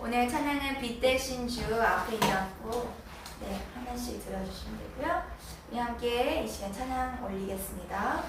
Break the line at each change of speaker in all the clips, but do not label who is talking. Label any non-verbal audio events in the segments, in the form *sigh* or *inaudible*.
오늘 찬양은 빛 대신 주 앞에 있다고 네, 하나씩 들어주시면 되고요. 우리 함께 이 시간 찬양 올리겠습니다.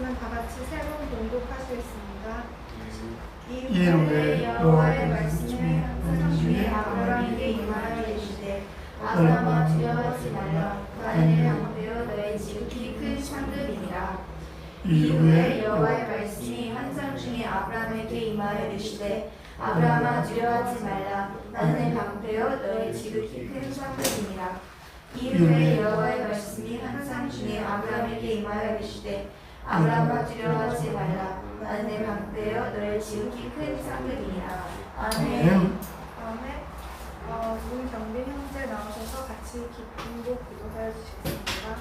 찾으셨으면 다 같이 새로운 봉독하시겠습니다.
이후에 여호와의 말씀이 항상 주의 아브라함에게 임하여 이르시되 아브라함아 두려워하지 말라. 나는 양되어 너의 지극히 큰 상급이니라. 이후에 여호와의 말씀이 환상 중에 아브라함에게 임하여 이르시되 아브라함아 두려워하지 말라. 나는 방패여 너의 지극히 큰 상급이니라. 이후에 여호와의 말씀이 환상 중에 아브라함에게 임하여 이르시되 아브라함아 두려워하지 말라. 나는 내 방패여 너의 지극히 큰 상급이니라. 아멘
다음에 어, 문경빈 형제 나오셔서 같이 기쁨도 기도해 주시겠습니다.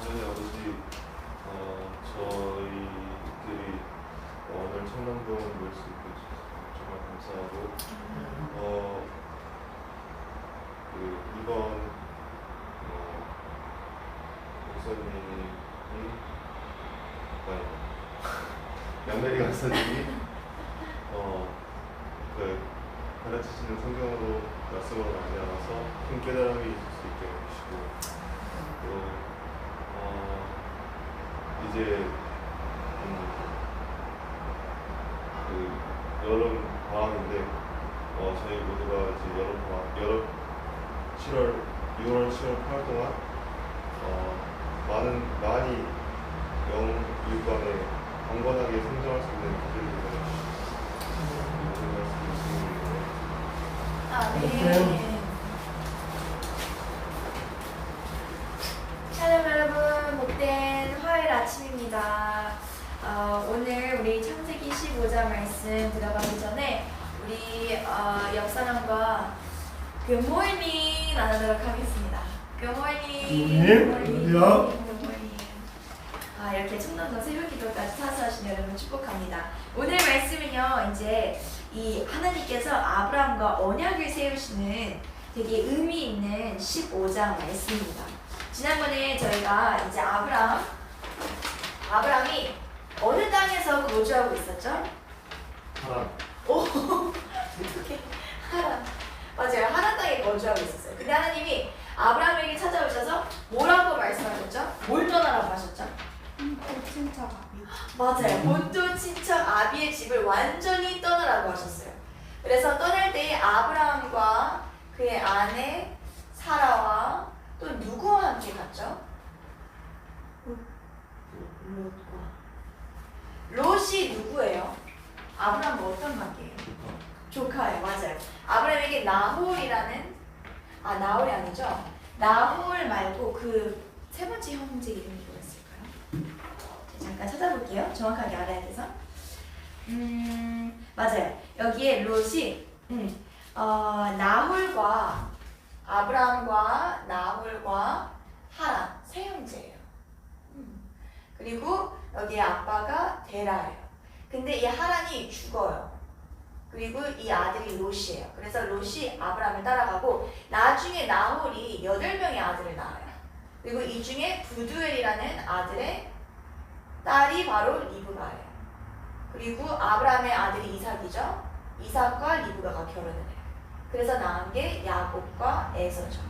하나님 아버지, 어, 저희들이 오늘 청남동 모일 수 있게 해주셔서 정말 감사하고, 어, 그 이번 어, 목사님이 아니, 양메리 강사님이 어, 그 가르치시는 성경으로 말씀을 많이 알아서 큰 깨달음이 있을 수 있게 해주시고 또 어, 이제 음, 그 여름 방학인데 어, 저희 모두가 이제 여름 방학 여름 7월 6월 7월 8월 동안 어, 많은 많이 영육관에 강건하게 성장할 수 있는 기회를 드리고
아멘. 샬롬 여러분, 복된 화요일 아침입니다. 어, 오늘 우리 창세기 15장 말씀 들어가기 전에 우리 어, 옆사람과 굿모닝 나누도록 하겠습니다. 굿모닝.
굿모닝. 어디요?
굿모닝. 아, 이렇게 청담동 새벽 기도까지 사수하신 여러분 축복합니다. 오늘 말씀은요, 이제 이 하나님께서 아브라함과 언약을 세우시는 되게 의미 있는 15장 말씀입니다. 지난번에 저희가 이제 아브라함, 아브라함이 어느 땅에서 거주하고 있었죠?
하나
오, *laughs* 어떻게 하란 맞아요 하란 땅에 거주하고 있었어요. 근데 하나님이 아브라함에게 찾아오셔서 뭐라고 말씀하셨죠? 뭘 떠나라고 하셨죠?
또 친척 아비.
맞아요. 본토 친척 아비의 집을 완전히 떠나라고 하셨어요. 그래서 떠날 때에 아브라함과 그의 아내 사라와 또 누구와 함께 갔죠? 롯과. 롯이 누구예요? 아브라함과 어떤 관계예요? 조카예요. 맞아요. 아브라함에게 나홀이라는 아 나홀이 아니죠? 나홀 말고 그 세 번째 형제 이름이? 잠깐 찾아볼게요. 정확하게 알아야 돼서. 음, 맞아요. 여기에 롯이 음, 어, 나홀과 아브라함과 나홀과 하란 세 형제예요. 음. 그리고 여기 아빠가 데라예요. 근데 이 하란이 죽어요. 그리고 이 아들이 롯이에요. 그래서 롯이 아브라함을 따라가고 나중에 나홀이 여덟 명의 아들을 낳아요. 그리고 이 중에 부두엘이라는 아들의 딸이 바로 리브가예요. 그리고 아브라함의 아들이 이삭이죠. 이삭과 리브가가 결혼을 해요. 그래서 낳은 게 야곱과 에서죠.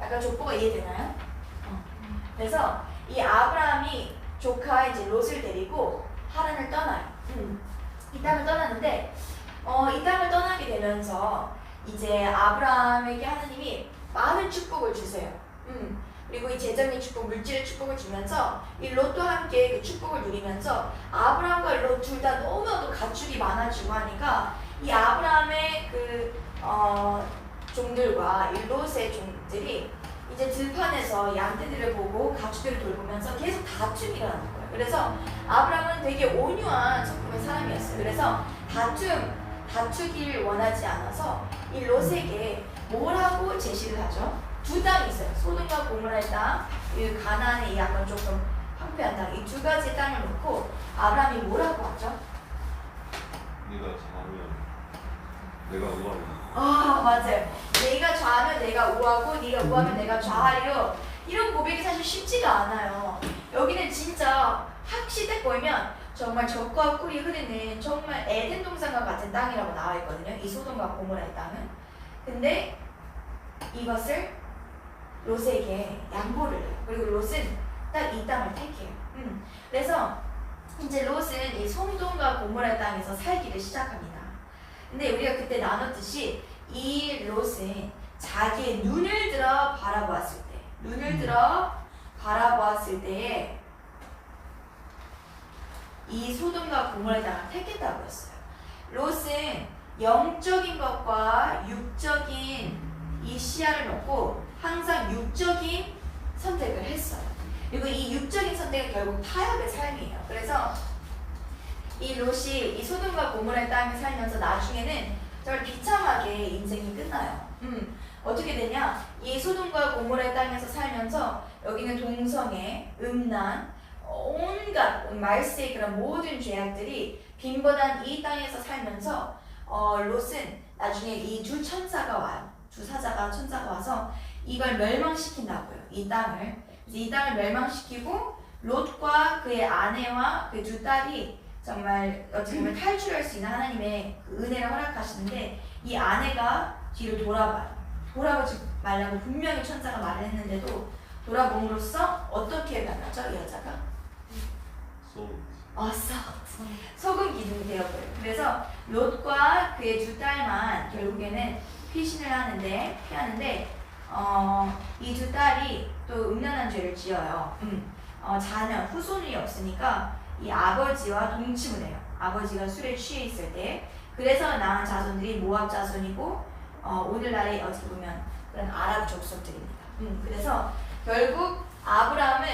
약간 족보가 이해되나요? 어. 그래서 이 아브라함이 조카 이제 롯을 데리고 하란을 떠나요. 음. 이 땅을 떠나는데 어, 이 땅을 떠나게 되면서 이제 아브라함에게 하나님이 많은 축복을 주세요. 음. 그리고 이 재정의 축복, 물질의 축복을 주면서 이 롯도 함께 그 축복을 누리면서 아브라함과 롯 둘 다 너무나도 가축이 많아지고 하니까 이 아브라함의 그 어, 종들과 이 롯의 종들이 이제 들판에서 양떼들을 보고 가축들을 돌보면서 계속 다툼이 일어나는 거예요. 그래서 아브라함은 되게 온유한 성품의 사람이었어요. 그래서 다툼, 다투기를 원하지 않아서 이 롯에게 뭐라고 제시를 하죠? 두 땅이 있어요. 소돔과 고모라의 땅, 이 가나안의 약간 조금 부패한 땅, 이 두 가지 땅을 놓고 아브라함이 뭐라고 하죠?
네가 잘하면 내가 우하리.
아 맞아요. 내가 좌하면 내가 우하고 네가 우하면 내가 좌하리요. 이런 고백이 사실 쉽지가 않아요. 여기는 진짜 학시대 보면 정말 적과 꿀이 흐르는 정말 에덴 동산과 같은 땅이라고 나와 있거든요. 이 소돔과 고모라의 땅은. 근데 이것을 롯에게 양보를 해요. 그리고 롯은 딱 이 땅을 택해요. 음. 그래서 이제 롯은 이 소돔과 고모라의 땅에서 살기를 시작합니다. 근데 우리가 그때 나눴듯이 이 롯은 자기의 눈을 들어 바라보았을 때, 눈을 들어 바라보았을 때에 이 소돔과 고모라의 땅을 택했다고 했어요. 롯은 영적인 것과 육적인 이 시야를 놓고 항상 육적인 선택을 했어요. 그리고 이 육적인 선택은 결국 타협의 삶이에요. 그래서 이 롯이 이 소돔과 고모라의 땅에 살면서 나중에는 정말 비참하게 인생이 끝나요. 음, 어떻게 되냐? 이 소돔과 고모라의 땅에서 살면서 여기는 동성애, 음란, 온갖 말세의 그런 모든 죄악들이 빈번한 이 땅에서 살면서 어, 롯은 나중에 이 두 천사가 와요. 두 사자가 천사가 와서 이걸 멸망시킨다고요. 이 땅을. 이 땅을 멸망시키고 롯과 그의 아내와 그 두 딸이 정말 어떻게 보면 탈출할 수 있는 하나님의 그 은혜를 허락하시는데 이 아내가 뒤를 돌아봐요. 돌아보지 말라고 분명히 천사가 말을 했는데도 돌아봄으로써 어떻게 변하죠? 이 여자가?
소.
어서 소금 기둥이 되어버려요. 그래서 롯과 그의 두 딸만 결국에는 피신을 하는데 피하는데 어, 이 두 딸이 또 음란한 죄를 지어요. 음, 어, 자녀 후손이 없으니까 이 아버지와 동침을 해요. 아버지가 술에 취해 있을 때 그래서 낳은 자손들이 모압 자손이고 어, 오늘날의 어떻게 보면 그런 아랍 족속들입니다. 음, 그래서 결국 아브라함은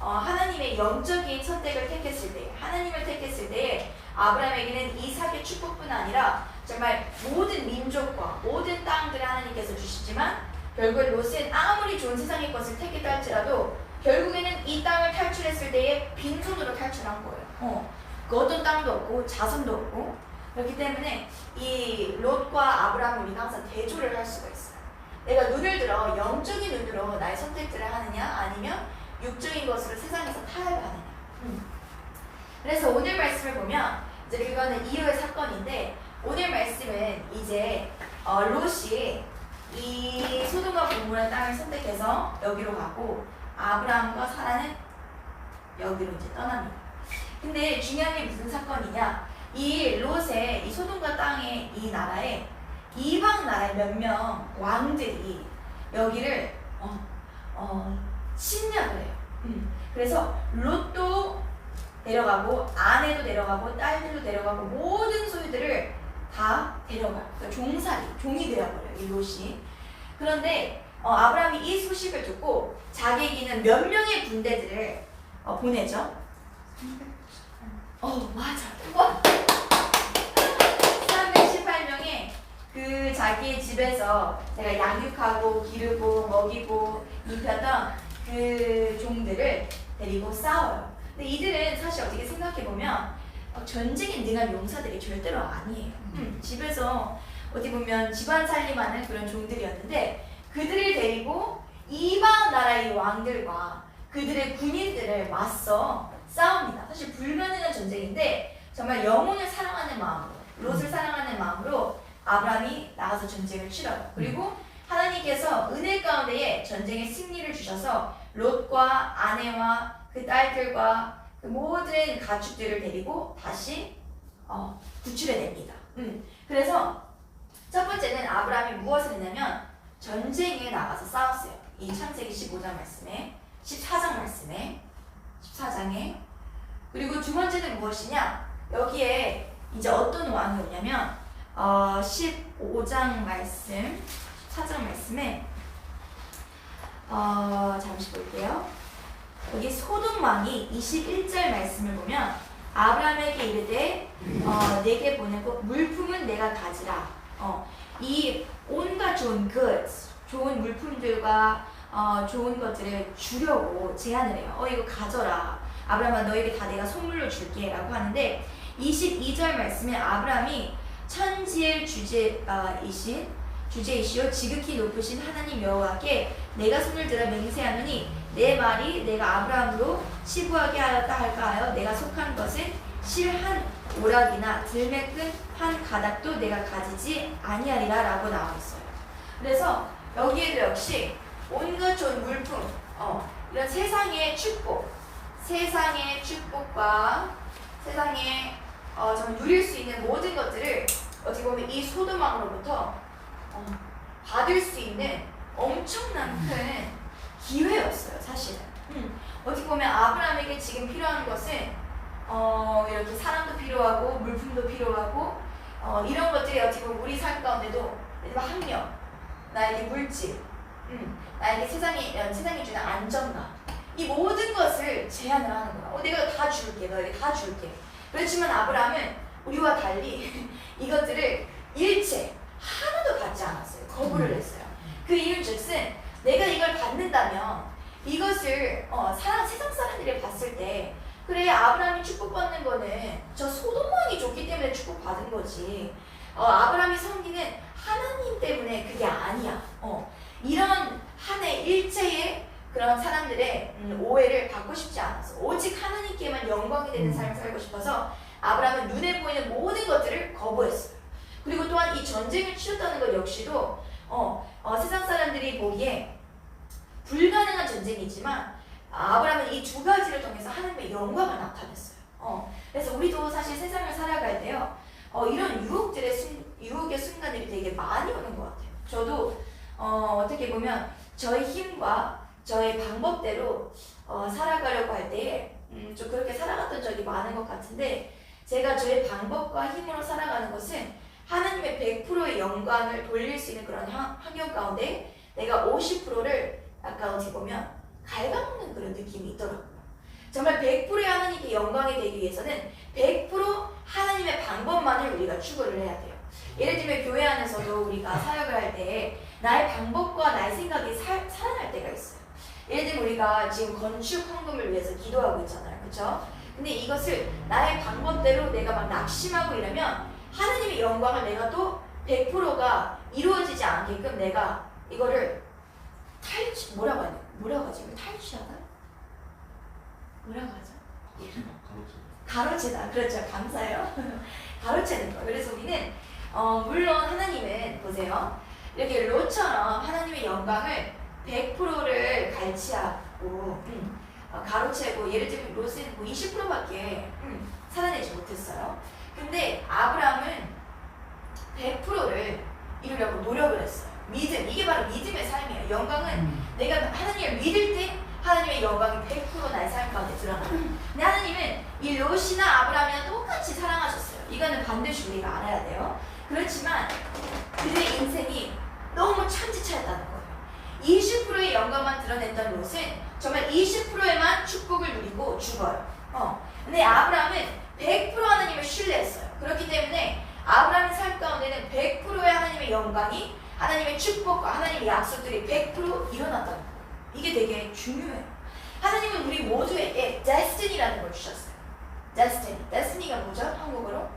어, 하나님의 영적인 선택을 택했을 때, 하나님을 택했을 때 아브라함에게는 이삭의 축복뿐 아니라 정말 모든 민족과 모든 땅들을 하나님께서 주시지만 결국 롯은 아무리 좋은 세상의 것을 택했다 할지라도 결국에는 이 땅을 탈출했을 때에 빈손으로 탈출한 거예요. 어, 그 어떤 땅도 없고 자손도 없고 그렇기 때문에 이 롯과 아브라함을 우리가 항상 대조를 할 수가 있어요. 내가 눈을 들어 영적인 눈으로 나의 선택들을 하느냐 아니면 육적인 것으로 세상에서 타협하느냐. 음. 그래서 오늘 말씀을 보면 이제 그거는 이후의 사건인데 오늘 말씀은 이제 어, 롯이 이 소돔과 고모라 땅을 선택해서 여기로 가고 아브라함과 사라는 여기로 이제 떠납니다. 근데 중요한 게 무슨 사건이냐? 이 롯의 이 소돔과 땅의 이 나라에 이방 나라의 몇 명 왕들이 여기를 어, 어, 침략을 해요. 음. 그래서 롯도 내려가고 아내도 내려가고 딸들도 내려가고 모든 소유들을 다 데려가요. 그러니까 종살이, 종이 되어버려요. 이 롯이. 그런데 어, 아브라함이 이 소식을 듣고 자기에게는 몇 명의 군대들을 어, 보내죠. 어 맞아. 와. 318명의 그 자기의 집에서 제가 양육하고 기르고 먹이고 입혔던 그 종들을 데리고 싸워요. 근데 이들은 사실 어떻게 생각해 보면 어, 전쟁에 능한 용사들이 절대로 아니에요. 음, 집에서 어떻게 보면 집안 살림하는 그런 종들이었는데 그들을 데리고 이방 나라의 왕들과 그들의 군인들을 맞서 싸웁니다. 사실 불가능한 전쟁인데 정말 영혼을 사랑하는 마음으로 롯을 사랑하는 마음으로 아브라함이 나가서 전쟁을 치러요. 그리고 하나님께서 은혜 가운데에 전쟁의 승리를 주셔서 롯과 아내와 그 딸들과 그 모든 가축들을 데리고 다시 어, 구출해냅니다. 음, 그래서 첫 번째는 아브라함이 무엇을 했냐면 전쟁에 나가서 싸웠어요. 이 창세기 15장 말씀에 14장 말씀에 14장에 그리고 두 번째는 무엇이냐? 여기에 이제 어떤 왕이 오냐면 어, 15장 말씀 14장 말씀에 어, 잠시 볼게요. 여기 소돔 왕이 21절 말씀을 보면 아브라함에게 이르되 어, 내게 보내고 물품은 내가 가지라. 어, 이 온갖 좋은 goods, 좋은 물품들과 어, 좋은 것들을 주려고 제안을 해요. 어 이거 가져라. 아브라함아 너에게 다 내가 선물로 줄게 라고 하는데 22절 말씀에 아브라함이 천지의 주제이신 주제이시오 지극히 높으신 하나님 여호와께 내가 손을 들어 맹세하노니 내 말이 내가 아브라함으로 시부하게 하였다 할까 하여 내가 속한 것은 실한 오락이나 들매 끈 한 가닥도 내가 가지지 아니하리라 라고 나와 있어요. 그래서 여기에도 역시 온갖 좋은 물품, 어, 이런 세상의 축복, 세상의 축복과 세상에 어, 좀 누릴 수 있는 모든 것들을 어떻게 보면 이 소도망으로부터 어, 받을 수 있는 엄청난 큰 기회였어요, 사실은. 음, 어떻게 보면 아브라함에게 지금 필요한 것은 어, 이렇게 사람도 필요하고 물품도 필요하고 어, 이런 것들이 어떻게 보면 우리 삶 가운데도 학력, 나에게 물질, 음, 나에게 세상이 어, 세상이 주는 안정감 이 모든 것을 제안을 하는 거야. 어, 내가 다 줄게, 너에게 다 줄게. 그렇지만 아브라함은 우리와 달리 *laughs* 이것들을 일체 하나도 받지 않았어요. 거부를 했어요. 그 이유즉슨 내가 이걸 받는다면 이것을 어, 사람 세상 사람들이 봤을 때 그래 아브라함이 축복받는 거는 저 소돔왕이 줬기 때문에 축복받은 거지. 어, 아브라함이 섬기는 하나님 때문에 그게 아니야. 어, 이런 한 해 일체의 그런 사람들의 음, 오해를 받고 싶지 않았어. 오직 하나님께만 영광이 되는 삶을 살고 싶어서 아브라함은 눈에 보이는 모든 것들을 거부했어요. 그리고 또한 이 전쟁을 치렀다는 것 역시도 어, 어, 세상 사람들이 보기에 불가능한 전쟁이지만 아브라함은 이 두 가지를 통해서 하나님의 영광을 나타냈어요. 어, 그래서 우리도 사실 세상을 살아갈 때요, 어, 이런 유혹들의 순, 유혹의 순간들이 되게 많이 오는 것 같아요. 저도 어, 어떻게 보면 저의 힘과 저의 방법대로 어, 살아가려고 할 때에 음, 좀 그렇게 살아갔던 적이 많은 것 같은데 제가 저의 방법과 힘으로 살아가는 것은 하나님의 100%의 영광을 돌릴 수 있는 그런 환- 환경 가운데 내가 50%를 약간 어떻게 보면 갉아먹는 그런 느낌이 있더라고요. 정말 100%의 하나님께 영광이 되기 위해서는 100% 하나님의 방법만을 우리가 추구를 해야 돼요. 예를 들면 교회 안에서도 우리가 사역을 할 때 나의 방법과 나의 생각이 살, 살아날 때가 있어요. 예를 들면 우리가 지금 건축 헌금을 위해서 기도하고 있잖아요. 그쵸? 근데 이것을 나의 방법대로 내가 막 낙심하고 이러면 하나님의 영광을 내가 또 100%가 이루어지지 않게끔 내가 이거를 탈취 뭐라고 하냐 뭐라고 하지 이걸 탈취하다? 뭐라고 하죠?
가로채.
가로채다. 그렇죠. 감사해요. *laughs* 가로채는 거 그래서 우리는 어 물론 하나님은 보세요. 이렇게 로처럼 하나님의 영광을 100%를 갈취하고 음, 어, 가로채고 예를 들면 롯은 뭐 20%밖에 음, 살아내지 못했어요. 근데 아브라함은 100%를 이루려고 노력을 했어요 믿음 이게 바로 믿음의 삶이에요 영광은 내가 하나님을 믿을 때 하나님의 영광이 100% 나의 삶 가운데 드러나요. 근데 하나님은 이 롯이나 아브라함이랑 똑같이 사랑하셨어요. 이거는 반드시 우리가 알아야 돼요. 그렇지만 그들의 인생이 너무 천지차였다는 거예요. 20%의 영광만 드러냈던 롯은 정말 20%에만 축복을 누리고 죽어요. 어. 근데 아브라함은 100% 하나님을 신뢰했어요. 그렇기 때문에 아브라함의 삶 가운데는 100%의 하나님의 영광이 하나님의 축복과 하나님의 약속들이 100% 일어났다는 거예요. 이게 되게 중요해요. 하나님은 우리 모두에게 destiny라는 걸 주셨어요. destiny. destiny가 뭐죠? 한국어로?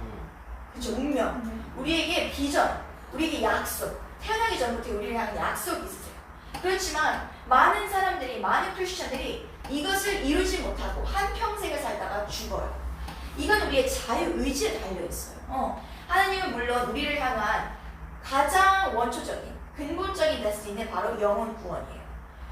음.
그쵸, 운명. 우리에게 비전, 우리에게 약속. 태어나기 전부터 우리를 향한 약속이 있어요. 그렇지만 많은 사람들이, 많은 크리스천들이 이것을 이루지 못하고 한평생을 살다가 죽어요. 이건 우리의 자유의지에 달려있어요. 어. 하나님은 물론 우리를 향한 가장 원초적인, 근본적인 데스티는 바로 영혼 구원이에요.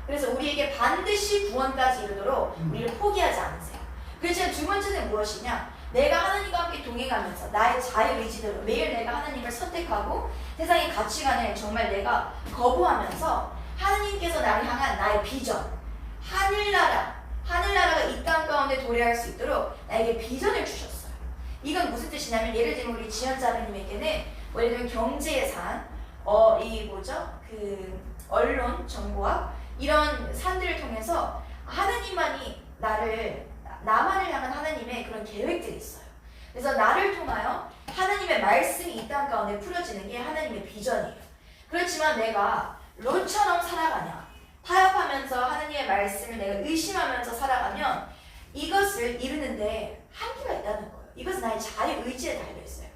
그래서 우리에게 반드시 구원까지 이르도록 우리를 포기하지 않으세요. 그렇지만 두 번째는 무엇이냐? 내가 하나님과 함께 동행하면서 나의 자유의지대로 매일 내가 하나님을 선택하고 세상의 가치관을 정말 내가 거부하면서 하나님께서 나를 향한 나의 비전, 하늘나라, 이 땅 가운데 도래할 수 있도록 나에게 비전을 주셨어요. 이건 무슨 뜻이냐면 예를 들면 우리 지연자매님에게는 뭐 예를 들면 경제예산, 어, 이 뭐죠? 그 언론, 정보학 이런 산들을 통해서 하나님만이 나를 나만을 향한 하나님의 그런 계획들이 있어요. 그래서 나를 통하여 하나님의 말씀이 이 땅 가운데 풀어지는 게 하나님의 비전이에요. 그렇지만 내가 롯처럼 살아가냐? 타협하면서 하나님의 말씀을 내가 의심하면서 살아가면 이것을 이루는데 한계가 있다는 거예요. 이것은 나의 자유 의지에 달려 있어요.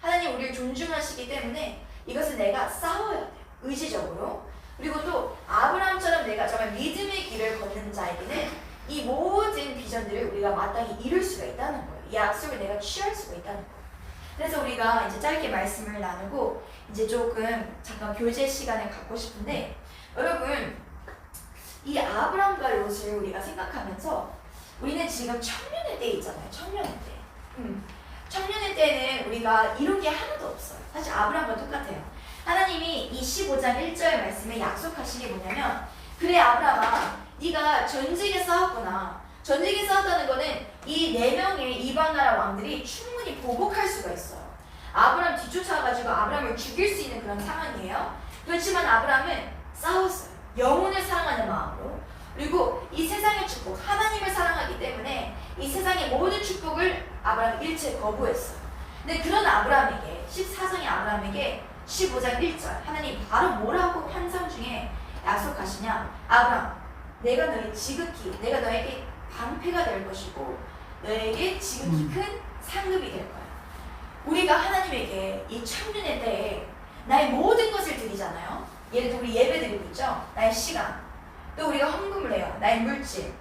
하나님 우리를 존중하시기 때문에 이것은 내가 싸워야 돼요. 의지적으로. 그리고 또 아브라함처럼 내가 정말 믿음의 길을 걷는 자에게는 이 모든 비전들을 우리가 마땅히 이룰 수가 있다는 거예요. 이 약속을 내가 취할 수가 있다는 거예요. 그래서 우리가 이제 짧게 말씀을 나누고 이제 조금 잠깐 교제 시간을 갖고 싶은데 여러분 이 아브라함과 롯을 우리가 생각하면서 우리는 지금 청년의 때 있잖아요. 청년의 때. 음. 청년의 때는 우리가 이룬 게 하나도 없어요. 사실 아브라함과 똑같아요. 하나님이 이 15장 1절 말씀에 약속하신 게 뭐냐면 그래 아브라함아 네가 전쟁에 싸웠구나. 전쟁에 싸웠다는 거는 이 네 명의 이방 나라 왕들이 충분히 보복할 수가 있어요. 아브라함 뒤쫓아가지고 아브라함을 죽일 수 있는 그런 상황이에요. 그렇지만 아브라함은 싸웠어요. 영혼을 사랑하는 마음으로. 그리고 이 세상의 축복, 하나님을 사랑하기 때문에 이 세상의 모든 축복을 아브라함이 일체 거부했어요. 근데 그런 아브라함에게 14장의 아브라함에게 15장 1절 하나님 바로 뭐라고 환상 중에 약속하시냐 아브라함 내가 너의 지극히 내가 너에게 방패가 될 것이고 너에게 지극히 큰 상급이 될 거야. 우리가 하나님에게 이 청년의 때에 나의 모든 것을 드리잖아요. 예를 들어 우리 예배 드리고 있죠. 나의 시간, 또 우리가 헌금을 해요. 나의 물질,